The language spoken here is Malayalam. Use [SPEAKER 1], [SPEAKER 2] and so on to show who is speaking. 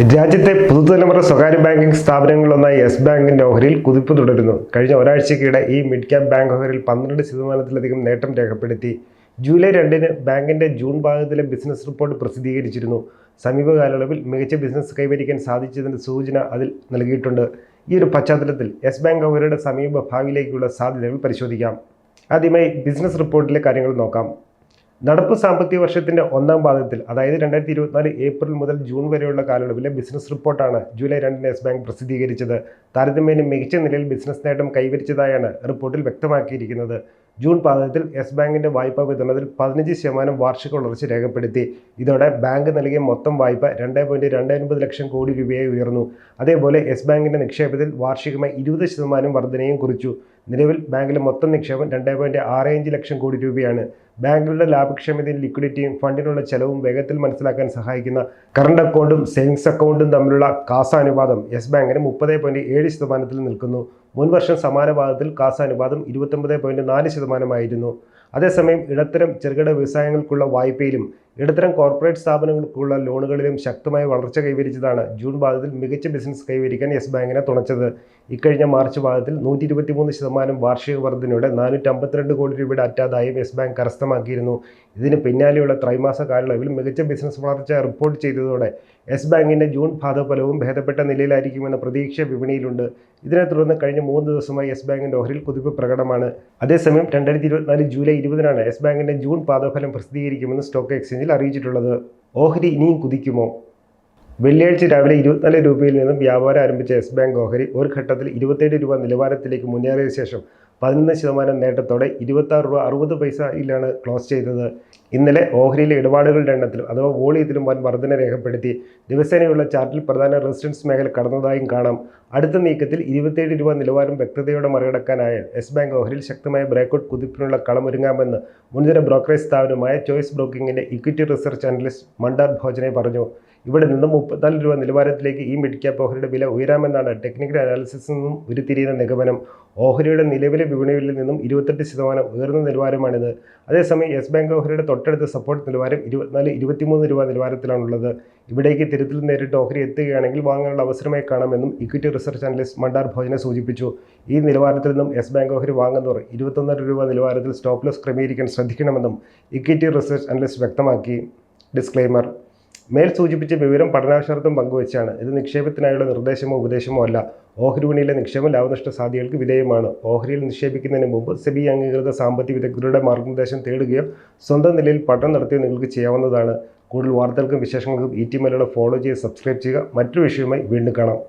[SPEAKER 1] രാജ്യത്തെ പുതുതലമുറ സ്വകാര്യ ബാങ്കിംഗ് സ്ഥാപനങ്ങളിലൊന്നായ യെസ് ബാങ്കിന്റെ ഓഹരിയിൽ കുതിപ്പ് തുടരുന്നു. കഴിഞ്ഞ ഒരാഴ്ചക്കിടെ ഈ മിഡ് ക്യാപ് ബാങ്ക് ഓഹരിയിൽ പന്ത്രണ്ട് ശതമാനത്തിലധികം നേട്ടം രേഖപ്പെടുത്തി. ജൂലൈ രണ്ടിന് ബാങ്കിന്റെ ജൂൺ ഭാഗത്തിലെ ബിസിനസ് റിപ്പോർട്ട് പ്രസിദ്ധീകരിച്ചിരുന്നു. സമീപകാലയളവിൽ മികച്ച ബിസിനസ് കൈവരിക്കാൻ സാധിച്ചതിന്റെ സൂചന അതിൽ നൽകിയിട്ടുണ്ട്. ഈ ഒരു പശ്ചാത്തലത്തിൽ യെസ് ബാങ്ക് ഓഹരിയുടെ സമീപ ഭാവിയിലേക്കുള്ള സാധ്യതകൾ പരിശോധിക്കാം. ആദ്യമായി ബിസിനസ് റിപ്പോർട്ടിലെ കാര്യങ്ങൾ നോക്കാം. നടപ്പ് സാമ്പത്തിക വർഷത്തിന്റെ ഒന്നാം പാദത്തിൽ അതായത് രണ്ടായിരത്തി ഇരുപത്തിനാല് ഏപ്രിൽ മുതൽ ജൂൺ വരെയുള്ള കാലയളവിലെ ബിസിനസ് റിപ്പോർട്ടാണ് ജൂലൈ രണ്ടിന് യെസ് ബാങ്ക് പ്രസിദ്ധീകരിച്ചത്. താരതമ്യേന മികച്ച നിലയിൽ ബിസിനസ് നേട്ടം കൈവരിച്ചതായാണ് റിപ്പോർട്ടിൽ വ്യക്തമാക്കിയിരിക്കുന്നത്. ജൂൺ പാദത്തിൽ യെസ് ബാങ്കിന്റെ വായ്പാ വിതരണത്തിൽ പതിനഞ്ച് ശതമാനം വാർഷിക വളർച്ച രേഖപ്പെടുത്തി. ഇതോടെ ബാങ്ക് നൽകിയ മൊത്തം വായ്പ രണ്ട് പോയിന്റ് രണ്ട് ഒൻപത് ലക്ഷം കോടി രൂപയായി ഉയർന്നു. അതേപോലെ യെസ് ബാങ്കിന്റെ നിക്ഷേപത്തിൽ വാർഷികമായി ഇരുപത് ശതമാനം വർധനയും കുറിച്ചു. നിലവിൽ ബാങ്കിലെ മൊത്തം നിക്ഷേപം രണ്ട് പോയിന്റ് ആറ് അഞ്ച് ലക്ഷം കോടി രൂപയാണ്. ബാങ്കുകളുടെ ലാഭക്ഷമതയും ലിക്വിഡിറ്റിയും ഫണ്ടിനുള്ള ചെലവും വേഗത്തിൽ മനസ്സിലാക്കാൻ സഹായിക്കുന്ന കറണ്ട് അക്കൗണ്ടും സേവിങ്സ് അക്കൗണ്ടും തമ്മിലുള്ള കാസ അനുപാതം യെസ് ബാങ്കിന് മുപ്പത് പോയിന്റ് ഏഴ് ശതമാനത്തിൽ നിൽക്കുന്നു. മുൻ വർഷം സമാന പാദത്തിൽ കാസ അനുപാതം ഇരുപത്തൊമ്പത് പോയിന്റ് നാല് ശതമാനമായിരുന്നു. അതേസമയം ഇടത്തരം ചെറുകിട വ്യവസായങ്ങൾക്കുള്ള വായ്പയിലും ഇടത്തരം കോർപ്പറേറ്റ് സ്ഥാപനങ്ങൾക്കുള്ള ലോണുകളിലും ശക്തമായ വളർച്ച കൈവരിച്ചതാണ് ജൂൺ പാദത്തിൽ മികച്ച ബിസിനസ് കൈവരിക്കാൻ യെസ് ബാങ്കിനെ തുണച്ചത്. ഇക്കഴിഞ്ഞ മാർച്ച് പാദത്തിൽ നൂറ്റി ഇരുപത്തിമൂന്ന് ശതമാനം വാർഷിക വർധനയോടെ നാനൂറ്റി അമ്പത്തിരണ്ട് കോടി രൂപയുടെ അറ്റാദായം യെസ് ബാങ്ക് കരസ്ഥമാക്കിയിരുന്നു. ഇതിന് പിന്നാലെയുള്ള ത്രൈമാസ കാലയളവിൽ മികച്ച ബിസിനസ് വളർച്ച റിപ്പോർട്ട് ചെയ്തതോടെ യെസ് ബാങ്കിന്റെ ജൂൺ ഭാഗഫലവും ഭേദപ്പെട്ട നിലയിലായിരിക്കുമെന്ന പ്രതീക്ഷ വിപണിയിലുണ്ട്. ഇതിനെ തുടർന്ന് കഴിഞ്ഞ മൂന്ന് ദിവസമായി യെസ് ബാങ്കിന്റെ ഓഹരിയിൽ കുതിപ്പ് പ്രകടമാണ് അതേസമയം രണ്ടായിരത്തി ഇരുപത്തിനാല് ജൂലൈ ഇരുപതിനാണ് യെസ് ബാങ്കിന്റെ ജൂൺ പാദഫലം പ്രസിദ്ധീകരിക്കുമെന്ന് സ്റ്റോക്ക് എക്സ്ചേഞ്ചിൽ അറിയിച്ചിട്ടുള്ളത് ഓഹരി ഇനിയും കുതിക്കുമോ? വെള്ളിയാഴ്ച രാവിലെ ഇരുപത്തിനാല് രൂപയിൽ നിന്നും വ്യാപാരം ആരംഭിച്ച യെസ് ബാങ്ക് ഓഹരി ഒരു ഘട്ടത്തിൽ ഇരുപത്തേഴ് രൂപ നിലവാരത്തിലേക്ക് മുന്നേറിയ ശേഷം പതിനൊന്ന് ശതമാനം നേട്ടത്തോടെ ഇരുപത്താറ് രൂപ അറുപത് പൈസയിലാണ് ക്ലോസ് ചെയ്തത്. ഇന്നലെ ഓഹരിയിലെ ഇടപാടുകളുടെ എണ്ണത്തിലും അഥവാ വോളിയത്തിലും വൻ വർധന രേഖപ്പെടുത്തി ദിവസേനയുള്ള ചാർട്ടിൽ പ്രധാന റെസിഡൻസ് മേഖല കടന്നതായും കാണാം. അടുത്ത നീക്കത്തിൽ ഇരുപത്തേഴ് രൂപ നിലവാരം വ്യക്തതയോടെ മറികടക്കാനായ യെസ് ബാങ്ക് ഓഹരിയിൽ ശക്തമായ ബ്രേക്കൗട്ട് കുതിപ്പിനുള്ള കളമൊരുങ്ങാമെന്ന് മുൻനിര ബ്രോക്കറേജ് സ്ഥാപനമായ Choice ബ്രോക്കിങ്ങിന്റെ equity research analyst Mandar Bhojane പറഞ്ഞു. ഇവിടെ നിന്നും മുപ്പത്തിനാല് രൂപ നിലവാരത്തിലേക്ക് ഈ മിഡ് ക്യാപ്പ് ഓഹരിയുടെ വില ഉയരാമെന്നാണ് ടെക്നിക്കൽ അനാലിസിസിൽ നിന്നും ഉരുത്തിരിയുന്ന നിഗമനം. ഓഹരിയുടെ നിലവിലെ വിപണിയിൽ നിന്നും ഇരുപത്തെട്ട് ശതമാനം ഉയർന്ന നിലവാരമാണിത്. അതേസമയം യെസ് ബാങ്ക് ഓഹരിയുടെ തൊട്ടടുത്ത സപ്പോർട്ട് നിലവാരം ഇരുപത്തിനാല് ഇരുപത്തിമൂന്ന് രൂപ നിലവാരത്തിലാണുള്ളത്. ഇവിടേക്ക് തിരുത്തിൽ നേരിട്ട് ഓഹരി എത്തുകയാണെങ്കിൽ വാങ്ങാനുള്ള അവസരമായി കാണാമെന്നും equity research analyst Mandar Bhojane സൂചിപ്പിച്ചു. ഈ നിലവാരത്തിൽ നിന്നും യെസ് ബാങ്ക് ഓഹരി വാങ്ങുന്നവർ ഇരുപത്തൊന്നര രൂപ നിലവാരത്തിൽ സ്റ്റോപ്പ് ലോസ് ക്രമീകരിക്കാൻ ശ്രദ്ധിക്കണമെന്നും ഇക്വിറ്റി റിസർച്ച് അനലിസ്റ്റ് വ്യക്തമാക്കി. ഡിസ്ക്ലെയിമർ മേൽ സൂചിപ്പിച്ച വിവരം പഠനാവശ്യാർത്ഥം പങ്കുവച്ചാണ്. ഇത് നിക്ഷേപത്തിനായുള്ള നിർദ്ദേശമോ ഉപദേശമോ അല്ല. ഓഹരി വിപണിയിലെ നിക്ഷേപം ലാഭനഷ്ട സാധ്യതകൾക്ക് വിധേയമാണ്. ഓഹരിയിൽ നിക്ഷേപിക്കുന്നതിന് മുമ്പ് സെബി അംഗീകൃത സാമ്പത്തിക വിദഗ്ധരുടെ മാർഗനിർദ്ദേശം തേടുകയോ സ്വന്തം നിലയിൽ പഠനം നടത്തുകയോ നിങ്ങൾക്ക് ചെയ്യാവുന്നതാണ്. കൂടുതൽ വാർത്തകൾക്കും വിശേഷങ്ങൾക്കും ഈ ടി മലയാളം ഫോളോ ചെയ്ത് സബ്സ്ക്രൈബ് ചെയ്യുക. മറ്റൊരു വിഷയവുമായി വീണ്ടും കാണാം.